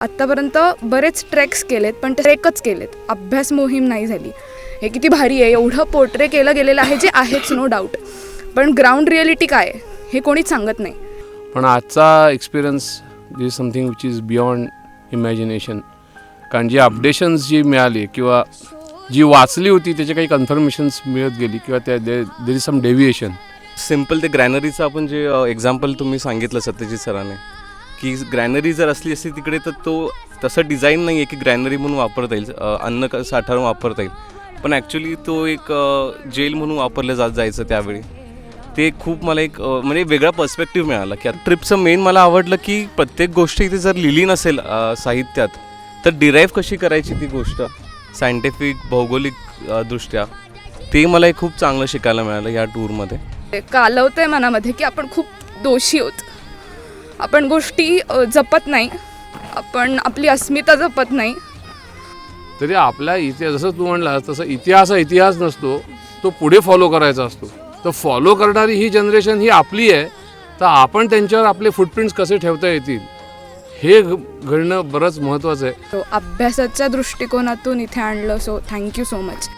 आत्तापर्यंत बरेच ट्रेक्स केलेत पण ते ट्रेकच केलेत. अभ्यास मोहीम नाही झाली. हे किती भारी आहे. एवढं पोर्ट्रे केलं गेलेलं आहे जे आहेच नो डाऊट पण ग्राउंड रिॲलिटी काय हे कोणीच सांगत नाही. पण आजचा experience is something which is beyond imagination कारण जी अपडेशन्स जी मिळाली किंवा जी वाचली होती त्याचे काही कन्फर्मेशन्स मिळत गेली किंवा त्या there is some deviation simple ते ग्रॅनरीचं आपण जे एक्झाम्पल तुम्ही सांगितलं सत्यजित सरांने की ग्रॅनरी जर असली असती तिकडे तर तो तसं डिझाईन नाही आहे की ग्रॅनरी म्हणून वापरता येईल अन्न क- साठवून वापरता येईल. पण ॲक्च्युली तो एक जेल म्हणून वापरलं जात जायचं त्यावेळी. ते खूप मला एक म्हणजे वेगळा पर्स्पेक्टिव्ह मिळाला की ट्रिपचं मेन मला आवडलं की प्रत्येक गोष्ट इथे जर लिहिली नसेल साहित्यात तर डिराईव्ह कशी करायची ती गोष्ट? सायंटिफिक भौगोलिक दृष्ट्या ते मला एक खूप चांगलं शिकायला मिळालं या टूरमध्ये कालवतं कालवतंय मनामध्ये की आपण खूप दोषी आहोत. आपण गोष्टी जपत नाही. आपण आपली अस्मिता जपत नाही. तरी आपल्या इतिहास जसं तू म्हणला तसं इतिहास हा इतिहास नसतो तो पुढे फॉलो करायचा असतो. तर फॉलो करणारी ही जनरेशन ही आपली आहे तर आपण त्यांच्यावर आपले फुटप्रिंट्स कसे ठेवता येतील? हे घडणं बरंच महत्त्वाचं आहे. तो अभ्यासाच्या दृष्टिकोनातून इथे आणलं सो थँक्यू सो मच